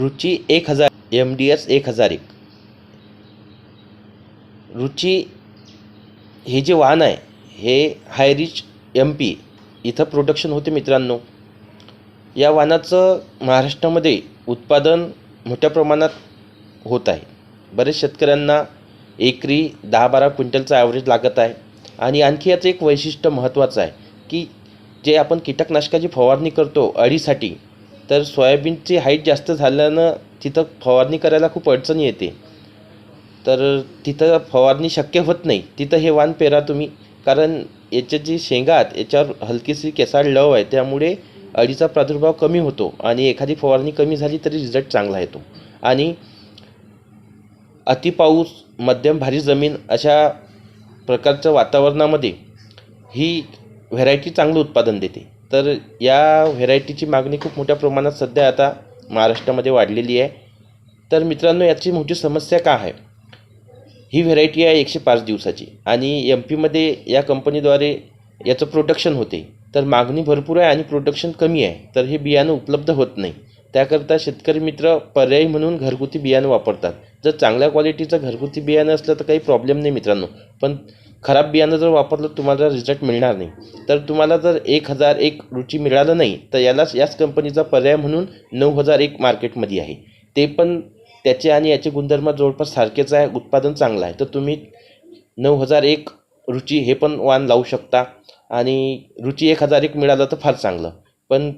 रुची एक हजार M D S एक हजार एक. रुची हे जे वाहन आहे हे हायरिच एम पी इथं प्रोडक्शन होते मित्रांनो. या वाहनाचं महाराष्ट्रामध्ये उत्पादन मोठ्या प्रमाणात होत आहे. बरेच शेतकऱ्यांना एकरी दहा बारा क्विंटलचा ॲव्हरेज लागत आहे. आणि आणखी याचं एक वैशिष्ट्य महत्त्वाचं आहे की जे आपण कीटकनाशकाची फवारणी करतो अळीसाठी तर सोयाबीनची हाईट जास्त झाल्यानं तिथं फवारणी करायला खूप अडचण येते. तर तिथं फवारणी शक्य होत नाही. तिथं हे वाण पेरा तुम्ही. कारण याच्या जी शेंगा आहेत याच्यावर हलकीशी केसाळ लव आहे. त्यामुळे अळीचा प्रादुर्भाव कमी होतो आणि एखादी फवारणी कमी झाली तरी रिझल्ट चांगला येतो. आणि अतिपाऊस मध्यम भारी जमीन अशा प्रकारच्या वातावरणामध्ये ही व्हेरायटी चांगलं उत्पादन देते. तर या व्हेरायटीची मागणी खूप मोठ्या प्रमाणात सध्या आता महाराष्ट्रामध्ये वाढलेली आहे. तर मित्रांनो याची मोठी समस्या का आहे? ही व्हेरायटी आहे एकशे पाच दिवसाची आणि एम पीमध्ये या कंपनीद्वारे याचं प्रोडक्शन होते. तर मागणी भरपूर आहे आणि प्रोडक्शन कमी आहे. तर हे बियाणं उपलब्ध होत नाही. त्याकरता शेतकरी मित्र पर्यायी म्हणून घरगुती बियाणं वापरतात. जर चांगल्या क्वालिटीचं घरगुती बियाणं असलं तर काही प्रॉब्लेम नाही मित्रांनो. पण खराब बियाणं जर वापरलं तुम्हाला रिझल्ट मिळणार नाही. तर तुम्हाला जर एक हजार एक रुची मिळालं नाही तर यालाच याच कंपनीचा पर्याय म्हणून नऊ हजार एक मार्केटमध्ये आहे. ते पण त्याचे आणि याचे गुणधर्म जवळपास सारखेच आहे उत्पादन चांगलं आहे. तर तुम्ही नऊ हजार एक रुची हे पण वाण लावू शकता आणि रुची एक हजार एक मिळालं तर फार चांगलं. पण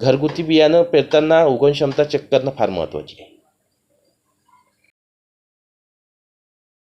घरगुती बियाणं पेरताना उगवण क्षमता चेक करणं फार महत्त्वाची आहे.